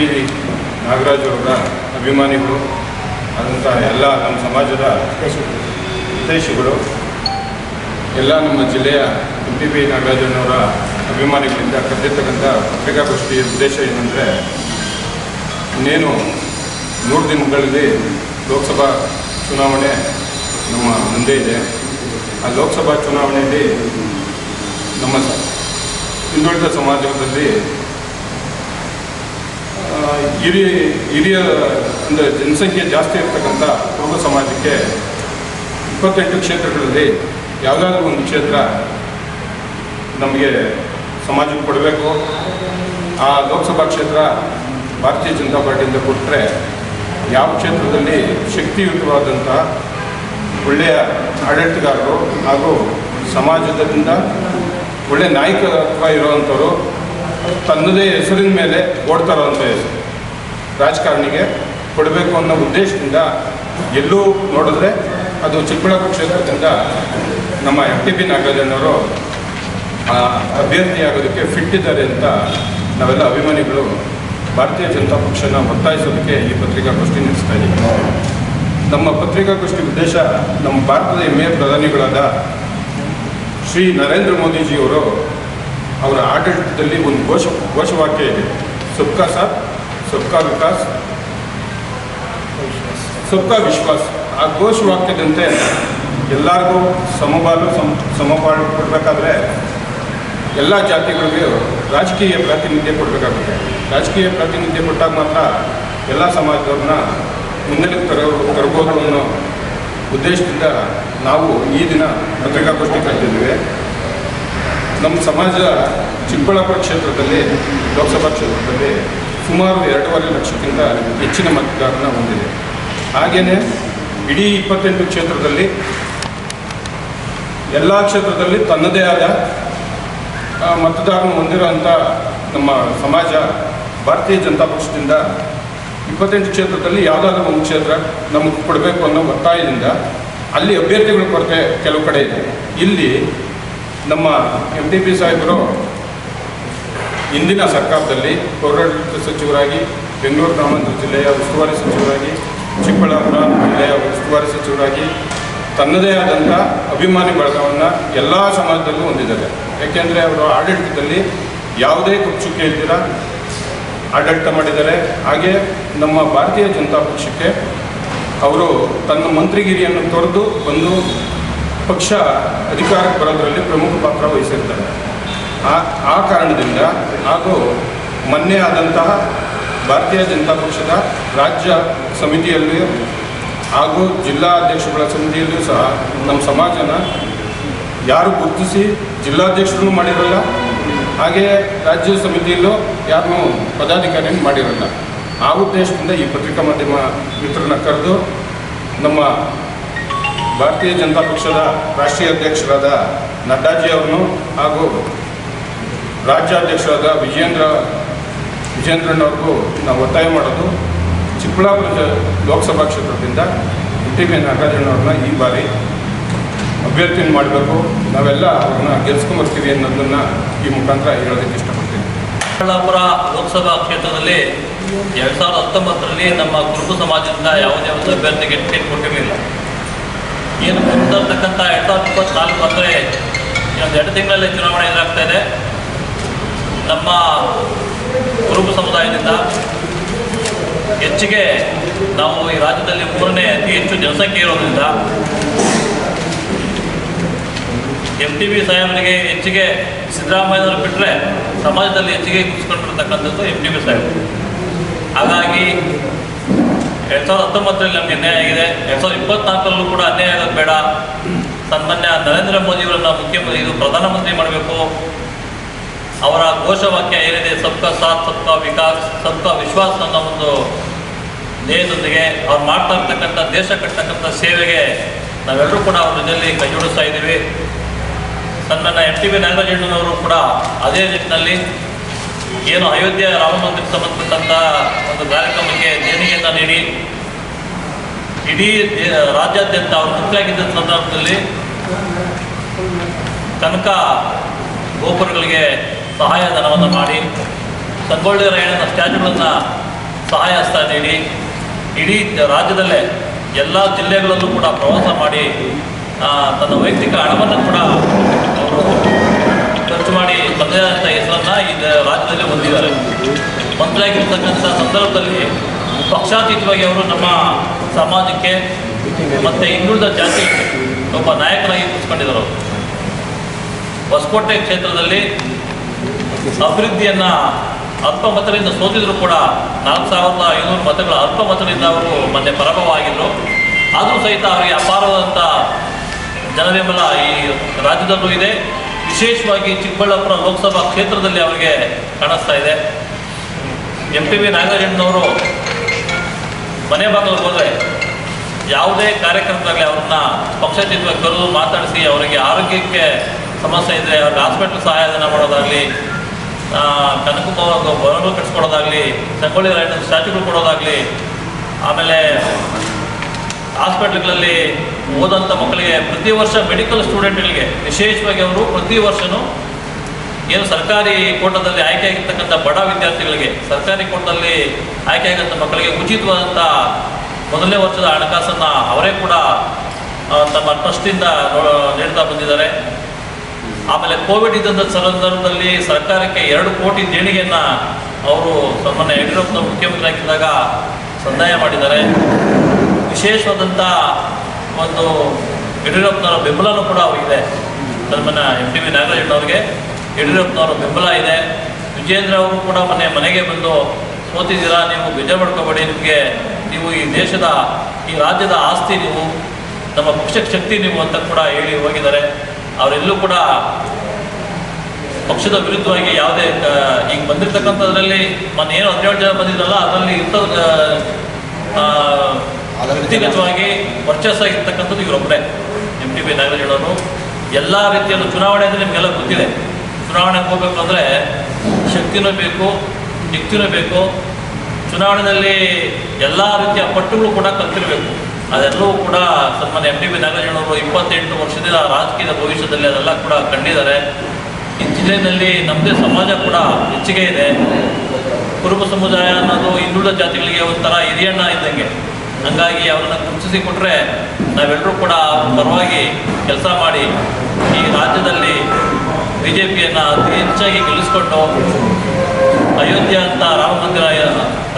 B Nagaraj ಅವರ ಅಭಿಮಾನಿಗಳು ಆದಂಥ ಎಲ್ಲ ನಮ್ಮ ಸಮಾಜದ ಉದ್ದೇಶಗಳು ಎಲ್ಲ ನಮ್ಮ ಜಿಲ್ಲೆಯ ಎಂ ಟಿ ಬಿ ನಾಗರಾಜನವರ ಅಭಿಮಾನಿಗಳಿಂದ ಕರೆದಿರ್ತಕ್ಕಂಥ ಪತ್ರಿಕಾಗೋಷ್ಠಿಯ ಉದ್ದೇಶ ಏನಂದರೆ, ಇನ್ನೇನು ನೂರು ದಿನಗಳಲ್ಲಿ ಲೋಕಸಭಾ ಚುನಾವಣೆ ನಮ್ಮ ಮುಂದೆ ಇದೆ. ಆ ಲೋಕಸಭಾ ಚುನಾವಣೆಯಲ್ಲಿ ನಮ್ಮ ಹಿಂದುಳಿದ ಸಮಾಜದಲ್ಲಿ ಹಿರಿಯ ಹಿರಿಯ ಅಂದರೆ ಜನಸಂಖ್ಯೆ ಜಾಸ್ತಿ ಇರ್ತಕ್ಕಂಥ ಕುರುಬ ಸಮಾಜಕ್ಕೆ ಇಪ್ಪತ್ತೆಂಟು ಕ್ಷೇತ್ರಗಳಲ್ಲಿ ಯಾವುದಾದ್ರೂ ಒಂದು ಕ್ಷೇತ್ರ ನಮಗೆ ಸಮಾಜಕ್ಕೆ ಕೊಡಬೇಕು. ಆ ಲೋಕಸಭಾ ಕ್ಷೇತ್ರ ಭಾರತೀಯ ಜನತಾ ಪಾರ್ಟಿಯಿಂದ ಕೊಟ್ಟರೆ ಯಾವ ಕ್ಷೇತ್ರದಲ್ಲಿ ಶಕ್ತಿಯುತವಾದಂಥ ಒಳ್ಳೆಯ ಆಡಳಿತಗಾರರು ಹಾಗೂ ಸಮಾಜದಿಂದ ಒಳ್ಳೆಯ ನಾಯಕತ್ವ ಇರುವಂಥವ್ರು ತನ್ನದೇ ಹೆಸರಿನ ಮೇಲೆ ಓಡ್ತಾರೋ ಅಂತ ಹೆಸರು ರಾಜಕಾರಣಿಗೆ ಕೊಡಬೇಕು ಅನ್ನೋ ಉದ್ದೇಶದಿಂದ ಎಲ್ಲೂ ನೋಡಿದ್ರೆ ಅದು ಚಿಕ್ಕಬಳ್ಳಾಪುರ ಕ್ಷೇತ್ರದಿಂದ ನಮ್ಮ ಎಂ ಟಿ ಪಿ ನಾಗರಾಜನವರು ಆ, ಅಭ್ಯರ್ಥಿಯಾಗೋದಕ್ಕೆ ಫಿಟ್ ಇದ್ದಾರೆ ಅಂತ ನಾವೆಲ್ಲ ಅಭಿಮಾನಿಗಳು ಭಾರತೀಯ ಜನತಾ ಪಕ್ಷನ ಒತ್ತಾಯಿಸೋದಕ್ಕೆ ಈ ಪತ್ರಿಕಾಗೋಷ್ಠಿ ನಡೆಸ್ತಾ ಇದ್ದೀವಿ ನಮ್ಮ ಪತ್ರಿಕಾಗೋಷ್ಠಿ ಉದ್ದೇಶ ನಮ್ಮ ಭಾರತದ ಹೆಮ್ಮೆಯ ಪ್ರಧಾನಿಗಳಾದ ಶ್ರೀ ನರೇಂದ್ರ ಮೋದಿಜಿಯವರು ಅವರ ಆಡಳಿತದಲ್ಲಿ ಒಂದು ಘೋಷ, ಘೋಷವಾಕ್ಯ ಇದೆ. ಸಬ್ಕಾ ಸಾಥ್ ಸಬ್ಕಾ ವಿಕಾಸ್. ಸಬ್ಕಾ ವಿಶ್ವಾಸ್. ಆ ಘೋಷವಾಕ್ಯದಂತೆ ಎಲ್ಲರಿಗೂ ಸಮಬಾಲು ಸಮ ಸಮಪಾಲು ಕೊಡಬೇಕಾದ್ರೆ ಎಲ್ಲ ಜಾತಿಗಳಿಗೂ ರಾಜಕೀಯ ಪ್ರಾತಿನಿಧ್ಯ ಕೊಡಬೇಕಾಗುತ್ತೆ. ರಾಜಕೀಯ ಪ್ರಾತಿನಿಧ್ಯ ಕೊಟ್ಟಾಗ ಮಾತ್ರ ಎಲ್ಲ ಸಮಾಜದವ್ರನ್ನ ಮುನ್ನೆಲೆಗೆ ತರ ತರಬಹುದು ಅನ್ನೋ ಉದ್ದೇಶದಿಂದ ನಾವು ಈ ದಿನ ಪತ್ರಿಕಾಗೋಷ್ಠಿ ಕರೆದಿದ್ದೇವೆ ನಮ್ಮ ಸಮಾಜ ಚಿಕ್ಕಬಳ್ಳಾಪುರ ಕ್ಷೇತ್ರದಲ್ಲಿ, ಲೋಕಸಭಾ ಕ್ಷೇತ್ರದಲ್ಲಿ ಸುಮಾರು ಎರಡೂವರೆ ಲಕ್ಷಕ್ಕಿಂತ ಹೆಚ್ಚಿನ ಮತದಾರನ ಹೊಂದಿದೆ. ಹಾಗೆಯೇ ಇಡೀ ಇಪ್ಪತ್ತೆಂಟು ಕ್ಷೇತ್ರದಲ್ಲಿ ಎಲ್ಲ ಕ್ಷೇತ್ರದಲ್ಲಿ ತನ್ನದೇ ಆದ ಮತದಾರನ ಹೊಂದಿರುವಂಥ ನಮ್ಮ ಸಮಾಜ, ಭಾರತೀಯ ಜನತಾ ಪಕ್ಷದಿಂದ ಇಪ್ಪತ್ತೆಂಟು ಕ್ಷೇತ್ರದಲ್ಲಿ ಯಾವುದಾದ್ರೂ ಒಂದು ಕ್ಷೇತ್ರ ನಮಗೆ ಕೊಡಬೇಕು ಅನ್ನೋ ಒತ್ತಾಯದಿಂದ ಅಲ್ಲಿ ಅಭ್ಯರ್ಥಿಗಳ ಕೊರತೆ ಕೆಲವು ಕಡೆ ಇದೆ. ಇಲ್ಲಿ ನಮ್ಮ ಎಂ ಟಿ ಪಿ ಸಾಹೇಬರು ಇಂದಿನ ಸರ್ಕಾರದಲ್ಲಿ ಪೌರಾಡಳಿತ ಸಚಿವರಾಗಿ, ಬೆಂಗಳೂರು ಗ್ರಾಮಾಂತರ ಜಿಲ್ಲೆಯ ಉಸ್ತುವಾರಿ ಸಚಿವರಾಗಿ, ಚಿಕ್ಕಬಳ್ಳಾಪುರ ಜಿಲ್ಲೆಯ ಉಸ್ತುವಾರಿ ಸಚಿವರಾಗಿ ತನ್ನದೇ ಆದಂಥ ಅಭಿಮಾನಿ ಬಳಗವನ್ನು ಎಲ್ಲ ಸಮಾಜದಲ್ಲೂ ಹೊಂದಿದ್ದಾರೆ. ಯಾಕೆಂದರೆ ಅವರು ಆಡಳಿತದಲ್ಲಿ ಯಾವುದೇ ಕುಚುಕೆ ಇದ್ದೀರ ಆಡಳಿತ ಮಾಡಿದ್ದಾರೆ. ಹಾಗೆ ನಮ್ಮ ಭಾರತೀಯ ಜನತಾ ಪಕ್ಷಕ್ಕೆ ಅವರು ತನ್ನ ಮಂತ್ರಿಗಿರಿಯನ್ನು ತೊರೆದು ಬಂದು ಪಕ್ಷ ಅಧಿಕಾರಕ್ಕೆ ಬರೋದರಲ್ಲಿ ಪ್ರಮುಖ ಪಾತ್ರ ವಹಿಸಿರ್ತಾರೆ. ಆ ಆ ಕಾರಣದಿಂದ ಹಾಗೂ ಮೊನ್ನೆ ಆದಂತಹ ಭಾರತೀಯ ಜನತಾ ಪಕ್ಷದ ರಾಜ್ಯ ಸಮಿತಿಯಲ್ಲಿಯೂ ಹಾಗೂ ಜಿಲ್ಲಾ ಅಧ್ಯಕ್ಷಗಳ ಸಮಿತಿಯಲ್ಲಿಯೂ ಸಹ ನಮ್ಮ ಸಮಾಜನ ಯಾರು ಗುರುತಿಸಿ ಜಿಲ್ಲಾಧ್ಯಕ್ಷರನ್ನು ಮಾಡಿರಲ್ಲ ಹಾಗೆಯೇ ರಾಜ್ಯ ಸಮಿತಿಯಲ್ಲೂ ಯಾರನ್ನೂ ಪದಾಧಿಕಾರಿಯನ್ನು ಮಾಡಿರಲ್ಲ. ಆ ಉದ್ದೇಶದಿಂದ ಈ ಪತ್ರಿಕಾ ಮಾಧ್ಯಮ ಮಿತ್ರನ ಕರೆದು ನಮ್ಮ ಭಾರತೀಯ ಜನತಾ ಪಕ್ಷದ ರಾಷ್ಟ್ರೀಯ ಅಧ್ಯಕ್ಷರಾದ ನಡ್ಡಾಜಿ ಅವರನ್ನು ಹಾಗೂ ರಾಜ್ಯಾಧ್ಯಕ್ಷರಾದ ವಿಜೇಂದ್ರ ವಿಜೇಂದ್ರನವ್ರಿಗೂ ನಾವು ಒತ್ತಾಯ ಮಾಡೋದು. ಚಿಕ್ಕಬಳ್ಳಾಪುರ ಲೋಕಸಭಾ ಕ್ಷೇತ್ರದಿಂದ ಟಿ ವಿ ನಾಗರಾಜಣ್ಣವ್ರನ್ನ ಈ ಬಾರಿ ಅಭ್ಯರ್ಥಿಯನ್ನು ಮಾಡಬೇಕು. ನಾವೆಲ್ಲ ಅವ್ರನ್ನ ಗೆಲ್ಸ್ಕೊಂಬರ್ತೀವಿ ಅನ್ನೋದನ್ನು ಈ ಮುಖಾಂತರ ಹೇಳೋದಕ್ಕೆ ಇಷ್ಟಪಡ್ತೀನಿ. ಚಿಕ್ಕಬಳ್ಳಾಪುರ ಲೋಕಸಭಾ ಕ್ಷೇತ್ರದಲ್ಲಿ ಎರಡು ಸಾವಿರದ ಹತ್ತೊಂಬತ್ತರಲ್ಲಿ ನಮ್ಮ ಕುರುಬು ಸಮಾಜದಿಂದ ಯಾವುದೇ ಒಂದು ಅಭ್ಯರ್ಥಿಗೆ ಟಿಕೆಟ್ ಕೊಟ್ಟಿರಲಿಲ್ಲ. ಏನು ಮುಂದಿರ್ತಕ್ಕಂಥ ಎರಡ್ ಸಾವಿರದ ಇಪ್ಪತ್ನಾಲ್ಕು ಅಂದರೆ ಇನ್ನೊಂದು ಎರಡು ತಿಂಗಳಲ್ಲಿ ಚುನಾವಣೆ ಎದುರಾಗ್ತಾ ಇದೆ? ನಮ್ಮ ಕುರುಬು ಸಮುದಾಯದಿಂದ ಹೆಚ್ಚಿಗೆ ನಾವು ಈ ರಾಜ್ಯದಲ್ಲಿ ಮೂರನೇ ಅತಿ ಹೆಚ್ಚು ಜನಸಂಖ್ಯೆ ಇರೋದ್ರಿಂದ ಎಂ ಟಿ ಬಿ ಸಾಹೇಬರಿಗೆ ಹೆಚ್ಚಿಗೆ ಸಿದ್ದರಾಮಯ್ಯನವರು ಬಿಟ್ಟರೆ ಸಮಾಜದಲ್ಲಿ ಹೆಚ್ಚಿಗೆ ಕುಸಿಕೊಂಡಿರ್ತಕ್ಕಂಥದ್ದು ಎಂ ಟಿ ಬಿ ಸಾಹೇಬ್ ಹಾಗಾಗಿ ಎರಡು ಸಾವಿರದ ಹತ್ತೊಂಬತ್ತರಲ್ಲಿ ನಮಗೆ ಅನ್ಯಾಯ ಆಗಿದೆ. ಎರಡು ಸಾವಿರದ ಇಪ್ಪತ್ನಾಲ್ಕರಲ್ಲೂ ಕೂಡ ಅನ್ಯಾಯ ಆಗೋದು ಬೇಡ. ಸನ್ಮಾನ್ಯ ನರೇಂದ್ರ ಮೋದಿಯವರನ್ನ ಮುಖ್ಯಮಂತ್ರಿ, ಇದು ಪ್ರಧಾನಮಂತ್ರಿ ಮಾಡಬೇಕು. ಅವರ ಘೋಷವಾಕ್ಯ ಏನಿದೆ, ಸಬ್ಕಾ ಸಾಥ್, ಸಬ್ಕಾ ವಿಕಾಸ್, ಸಬ್ಕಾ ವಿಶ್ವಾಸ ಅನ್ನೋ ಒಂದು ಧ್ಯೇಯದೊಂದಿಗೆ ಅವ್ರು ಮಾಡ್ತಾ ಇರ್ತಕ್ಕಂಥ, ದೇಶ ಕಟ್ಟತಕ್ಕಂಥ ಸೇವೆಗೆ ನಾವೆಲ್ಲರೂ ಕೂಡ ಅವ್ರ ಜೊತೆಯಲ್ಲಿ ಕೈ ಜೋಡಿಸ್ತಾ ಇದ್ದೀವಿ. ಸನ್ಮಾನ್ಯ ಎಂ ಟಿ ವಿ ನಾಗರಾಜಣ್ಣನವರು ಕೂಡ ಅದೇ ನಿಟ್ಟಿನಲ್ಲಿ ಏನು ಅಯೋಧ್ಯೆ ರಾಮ ಮಂದಿರಕ್ಕೆ ಒಂದು ಕಾರ್ಯಕ್ರಮಕ್ಕೆ ದೇಣಿಗೆಯನ್ನು ನೀಡಿ, ಇಡೀ ರಾಜ್ಯಾದ್ಯಂತ ಅವರು ಮುಖ್ಯವಾಗಿದ್ದ ಸಂದರ್ಭದಲ್ಲಿ ಕನಕ ಗೋಪುರಗಳಿಗೆ ಸಹಾಯಧನವನ್ನು ಮಾಡಿ, ಸಂಗೊಳ್ಳಿ ರಾಯಣ್ಣನ ಸ್ಟ್ಯಾಚ್ಯೂಗಳನ್ನು ಸಹಾಯ ಹಸ್ತ ನೀಡಿ, ಇಡೀ ರಾಜ್ಯದಲ್ಲೇ ಎಲ್ಲ ಜಿಲ್ಲೆಗಳಲ್ಲೂ ಕೂಡ ಪ್ರವಾಸ ಮಾಡಿ ತನ್ನ ವೈಯಕ್ತಿಕ ಹಣವನ್ನು ಕೂಡ ಹೊಂದಿದ್ದಾರೆ ಮಂತ್ರಿಯಾಗಿರ್ತಕ್ಕಂಥ ಸಂದರ್ಭದಲ್ಲಿ ಪಕ್ಷಾತೀತವಾಗಿ ಅವರು ನಮ್ಮ ಸಮಾಜಕ್ಕೆ ಮತ್ತು ಹಿಂದುಳಿದ ಜಾತಿ ಒಬ್ಬ ನಾಯಕನಾಗಿ ಕೂತ್ಕೊಂಡಿದ್ದರು ಹೊಸಕೋಟೆ ಕ್ಷೇತ್ರದಲ್ಲಿ ಅಭಿವೃದ್ಧಿಯನ್ನು ಅಲ್ಪ ಮತದಿಂದ ಸೋತಿದ್ರು ಕೂಡ ನಾಲ್ಕು ಸಾವಿರದ ಐನೂರು ಮತಗಳ ಅಲ್ಪ ಮತದಿಂದ ಅವರು ಮತ್ತೆ ಆಗಿದ್ರು ಆದರೂ ಸಹಿತ ಅವರಿಗೆ ಅಪಾರವಾದಂಥ ಜನಬೆಂಬಲ ಈ ರಾಜ್ಯದಲ್ಲೂ ಇದೆ. ವಿಶೇಷವಾಗಿ ಚಿಕ್ಕಬಳ್ಳಾಪುರ ಲೋಕಸಭಾ ಕ್ಷೇತ್ರದಲ್ಲಿ ಅವರಿಗೆ ಕಾಣಿಸ್ತಾ ಇದೆ. ಎಂ ಪಿ ಬಿ ನಾಗರಾಜಣ್ಣನವರು ಮನೆ ಬಾಗಿಲಿಗೆ ಹೋದರೆ ಯಾವುದೇ ಕಾರ್ಯಕ್ರಮದಾಗಲಿ ಅವ್ರನ್ನ ಪಕ್ಷಾತೀತವಾಗಿ ಕರೆದು ಮಾತಾಡಿಸಿ ಅವರಿಗೆ ಆರೋಗ್ಯಕ್ಕೆ ಸಮಸ್ಯೆ ಇದ್ದರೆ ಅವ್ರಿಗೆ ಹಾಸ್ಪಿಟ್ಲ್ ಸಹಾಯಧನ ಮಾಡೋದಾಗಲಿ ಕನಕಭವ ಬರಲು ಕಟ್ಸ್ಕೊಡೋದಾಗಲಿ ಸಂಗೊಳ್ಳಿ ರಾಯಣ್ಣ ಸ್ಟ್ಯಾಚುಗಳು ಕೊಡೋದಾಗಲಿ, ಆಮೇಲೆ ಹಾಸ್ಪಿಟ್ಲ್ಗಳಲ್ಲಿ ಓದಂಥ ಮಕ್ಕಳಿಗೆ ಪ್ರತಿ ವರ್ಷ ಮೆಡಿಕಲ್ ಸ್ಟೂಡೆಂಟ್ಗಳಿಗೆ ವಿಶೇಷವಾಗಿ ಅವರು ಪ್ರತಿ ವರ್ಷವೂ ಏನು ಸರ್ಕಾರಿ ಕೋಟದಲ್ಲಿ ಆಯ್ಕೆಯಾಗಿರ್ತಕ್ಕಂಥ ಬಡ ವಿದ್ಯಾರ್ಥಿಗಳಿಗೆ, ಸರ್ಕಾರಿ ಕೋಟದಲ್ಲಿ ಆಯ್ಕೆಯಾಗಂಥ ಮಕ್ಕಳಿಗೆ ಉಚಿತವಾದಂಥ ಮೊದಲನೇ ವರ್ಷದ ಹಣಕಾಸನ್ನು ಅವರೇ ಕೂಡ ತಮ್ಮ ಟ್ರಸ್ಟಿಂದ ನೀಡ್ತಾ ಬಂದಿದ್ದಾರೆ. ಆಮೇಲೆ ಕೋವಿಡ್ ಇದ್ದಂಥ ಸಂದರ್ಭದಲ್ಲಿ ಸರ್ಕಾರಕ್ಕೆ ಎರಡು ಕೋಟಿ ದೇಣಿಗೆಯನ್ನು ಅವರು ಸನ್ಮಾನ್ಯ ಯಡಿಯೂರಪ್ಪನವರು ಮುಖ್ಯಮಂತ್ರಿ ಆಗಿದ್ದಾಗ ಸಂದಾಯ ಮಾಡಿದ್ದಾರೆ. ವಿಶೇಷವಾದಂಥ ಒಂದು ಯಡಿಯೂರಪ್ಪನವರ ಬೆಂಬಲನೂ ಕೂಡ ಇದೆ. ನಮ್ಮನ್ನ ಎಂ ಟಿ ವಿ ನಾಗರಾಜಣ್ಣವ್ರಿಗೆ ಯಡಿಯೂರಪ್ಪನವರ ಬೆಂಬಲ ಇದೆ. ವಿಜೇಂದ್ರ ಅವರು ಕೂಡ ಮೊನ್ನೆ ಮನೆಗೆ ಬಂದು ಸೋತಿದ್ದೀರಾ ನೀವು ಬೇಜಾರು ಮಾಡ್ಕೋಬೇಡಿ, ನಿಮಗೆ ನೀವು ಈ ದೇಶದ, ಈ ರಾಜ್ಯದ ಆಸ್ತಿ ನೀವು, ನಮ್ಮ ಪಕ್ಷಕ್ಕೆ ಶಕ್ತಿ ನೀವು ಅಂತ ಕೂಡ ಹೇಳಿ ಹೋಗಿದ್ದಾರೆ. ಅವರೆಲ್ಲೂ ಕೂಡ ಪಕ್ಷದ ವಿರುದ್ಧವಾಗಿ ಯಾವುದೇ ಈಗ ಬಂದಿರತಕ್ಕಂಥದ್ರಲ್ಲಿ ಮೊನ್ನೆ ಏನು ಹದಿನೇಳು ಜನ ಬಂದಿದ್ರಲ್ಲ, ಅದರಲ್ಲಿ ಇಂಥ ವ್ಯಕ್ತಿಗತವಾಗಿ ವರ್ಚಸ್ ಆಗಿರ್ತಕ್ಕಂಥದ್ದು ಇವರೊಬ್ಬರೇ ಎಂ ಟಿ ಬಿ ನಾಗರಾಜನವರು ಎಲ್ಲ ರೀತಿಯಲ್ಲೂ ಚುನಾವಣೆ ಅಂದರೆ ನಿಮಗೆಲ್ಲ ಗೊತ್ತಿದೆ. ಚುನಾವಣೆಗೆ ಹೋಗ್ಬೇಕು ಅಂದರೆ ಶಕ್ತಿನೂ ಬೇಕು ಯುಕ್ತಿನೂ ಬೇಕು. ಚುನಾವಣೆಯಲ್ಲಿ ಎಲ್ಲ ರೀತಿಯ ಪಟ್ಟುಗಳು ಕೂಡ ಕಲ್ತಿರಬೇಕು. ಅದೆಲ್ಲವೂ ಕೂಡ ಸನ್ಮಾನ್ಯ ಎಂ ಟಿ ಬಿ ನಾಗರಾಜನವರು ಇಪ್ಪತ್ತೆಂಟು ವರ್ಷದಿಂದ ರಾಜಕೀಯದ ಭವಿಷ್ಯದಲ್ಲಿ ಅದೆಲ್ಲ ಕೂಡ ಕಂಡಿದ್ದಾರೆ. ಈ ಜಿಲ್ಲೆಯಲ್ಲಿ ನಮ್ಮದೇ ಸಮಾಜ ಕೂಡ ಹೆಚ್ಚಿಗೆ ಇದೆ. ಕುರುಬ ಸಮುದಾಯ ಅನ್ನೋದು ಹಿಂದುಳಿದ ಜಾತಿಗಳಿಗೆ ಒಂಥರ ಹಿರಿಯಣ್ಣ ಇದ್ದಂಗೆ. ಹಂಗಾಗಿ ಅವರನ್ನು ಗುರುತಿಸಿ ಕೊಟ್ಟರೆ ನಾವೆಲ್ಲರೂ ಕೂಡ ಪರವಾಗಿ ಕೆಲಸ ಮಾಡಿ ಈ ರಾಜ್ಯದಲ್ಲಿ ಬಿ ಜೆ ಪಿಯನ್ನು ಅತಿ ಹೆಚ್ಚಾಗಿ ಗೆಲ್ಲಿಸ್ಕೊಂಡು ಅಯೋಧ್ಯೆ ಅಂತ ರಾಮ ಮಂದಿರ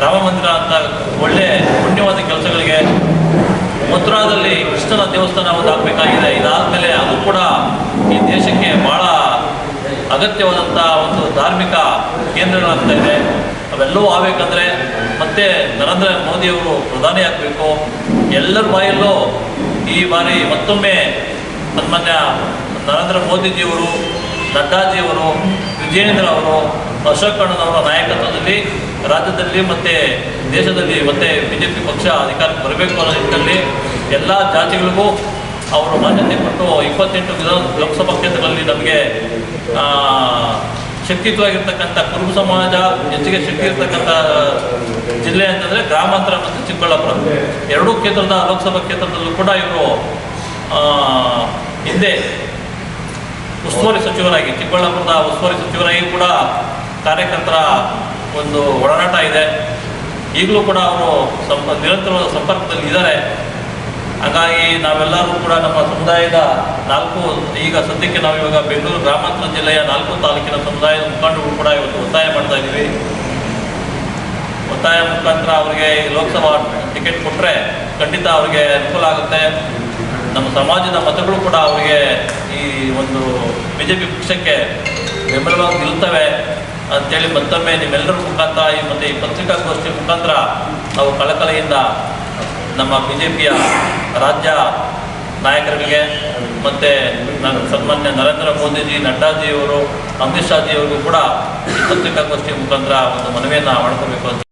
ರಾಮ ಮಂದಿರ ಅಂತ ಒಳ್ಳೆ ಪುಣ್ಯವಾದ ಕೆಲಸಗಳಿಗೆ ಮಥುರಾದಲ್ಲಿ ಕೃಷ್ಣನ ದೇವಸ್ಥಾನ ಒಂದು ಆಗಬೇಕಾಗಿದೆ. ಇದಾದಮೇಲೆ ಅದು ಕೂಡ ಈ ದೇಶಕ್ಕೆ ಭಾಳ ಅಗತ್ಯವಾದಂಥ ಒಂದು ಧಾರ್ಮಿಕ ಕೇಂದ್ರಗಳಾಗ್ತಾ ಇದೆ. ಅವೆಲ್ಲವೂ ಆಗಬೇಕಂದ್ರೆ ಮತ್ತೆ ನರೇಂದ್ರ ಮೋದಿಯವರು ಪ್ರಧಾನಿ ಆಗಬೇಕು. ಎಲ್ಲರ ಬಾಯಲ್ಲೂ ಈ ಬಾರಿ ಮತ್ತೊಮ್ಮೆ ಸನ್ಮಾನ್ಯ ನರೇಂದ್ರ ಮೋದಿಜಿಯವರು, ನಡ್ಡಾಜಿಯವರು, ವಿಜಯೇಂದ್ರ ಅವರು, ಅಶೋಕ್ ಕಣ್ಣನವರ ನಾಯಕತ್ವದಲ್ಲಿ ರಾಜ್ಯದಲ್ಲಿ ಮತ್ತು ದೇಶದಲ್ಲಿ ಮತ್ತೆ ಬಿ ಜೆ ಪಿ ಪಕ್ಷ ಅಧಿಕಾರಕ್ಕೆ ಬರಬೇಕು ಅನ್ನೋ ನಿಟ್ಟಿನಲ್ಲಿ ಎಲ್ಲ ಜಾತಿಗಳಿಗೂ ಅವರು ಮಾನ್ಯತೆ ಕೊಟ್ಟು ಇಪ್ಪತ್ತೆಂಟು ವಿಧಾನ ಲೋಕಸಭಾ ಕ್ಷೇತ್ರಗಳಲ್ಲಿ ನಮಗೆ ಶಕ್ತಿಯುತವಾಗಿರ್ತಕ್ಕಂಥ ಕುರುಬ ಸಮಾಜ, ಹೆಚ್ಚಿಗೆ ಶಕ್ತಿ ಇರ್ತಕ್ಕಂಥ ಜಿಲ್ಲೆ ಅಂತಂದರೆ ಗ್ರಾಮಾಂತರ ಮತ್ತು ಚಿಕ್ಕಬಳ್ಳಾಪುರ. ಎರಡೂ ಕ್ಷೇತ್ರದ, ಲೋಕಸಭಾ ಕ್ಷೇತ್ರದಲ್ಲೂ ಕೂಡ ಇವರು ಹಿಂದೆ ಉಸ್ತುವಾರಿ ಸಚಿವರಾಗಿ, ಚಿಕ್ಕಬಳ್ಳಾಪುರದ ಉಸ್ತುವಾರಿ ಸಚಿವರಾಗಿ ಕೂಡ ಕಾರ್ಯಕರ್ತರ ಒಂದು ಒಡನಾಟ ಇದೆ. ಈಗಲೂ ಕೂಡ ಅವರು ಸಂಪ ನಿರಂತರವಾದ ಸಂಪರ್ಕದಲ್ಲಿ ಇದ್ದಾರೆ ಹಾಗಾಗಿ ನಾವೆಲ್ಲರೂ ಕೂಡ ನಮ್ಮ ಸಮುದಾಯದ ನಾಲ್ಕು, ಈಗ ಸದ್ಯಕ್ಕೆ ನಾವು ಇವಾಗ ಬೆಂಗಳೂರು ಗ್ರಾಮಾಂತರ ಜಿಲ್ಲೆಯ ನಾಲ್ಕು ತಾಲೂಕಿನ ಸಮುದಾಯದ ಮುಖಂಡರು ಕೂಡ ಇವತ್ತು ಒತ್ತಾಯ ಮಾಡ್ತಾ ಇದ್ದೀವಿ. ಒತ್ತಾಯ ಮುಖಾಂತರ ಅವರಿಗೆ ಲೋಕಸಭಾ ಟಿಕೆಟ್ ಕೊಟ್ಟರೆ ಖಂಡಿತ ಅವರಿಗೆ ಅನುಕೂಲ ಆಗುತ್ತೆ. ನಮ್ಮ ಸಮಾಜದ ಮತಗಳು ಕೂಡ ಅವರಿಗೆ ಈ ಒಂದು ಬಿ ಜೆ ಪಿ ಪಕ್ಷಕ್ಕೆ ಬೆಂಬಲವಾಗಿ ನಿಲ್ತವೆ ಅಂತೇಳಿ ಮತ್ತೊಮ್ಮೆ ನಿಮ್ಮೆಲ್ಲರ ಮುಖಾಂತರ ಈ ಮತ್ತು ಈ ಪತ್ರಿಕಾಗೋಷ್ಠಿ ಮುಖಾಂತರ ನಾವು ಕಳಕಳಿಯಿಂದ ನಮ್ಮ ಬಿ ಜೆ ಪಿಯ ರಾಜ್ಯ ನಾಯಕರಿಗೆ ಮತ್ತು ನನ್ನ ಸನ್ಮಾನ್ಯ ನರೇಂದ್ರ ಮೋದಿಜಿ, ನಡ್ಡಾಜಿಯವರು, ಅಮಿತ್ ಶಾಜಿಯವರಿಗೂ ಕೂಡ ಪತ್ರಿಕಾಗೋಷ್ಠಿ ಮುಖಾಂತರ ಒಂದು ಮನವಿಯನ್ನು ಮಾಡ್ಕೋಬೇಕು ಅಂತ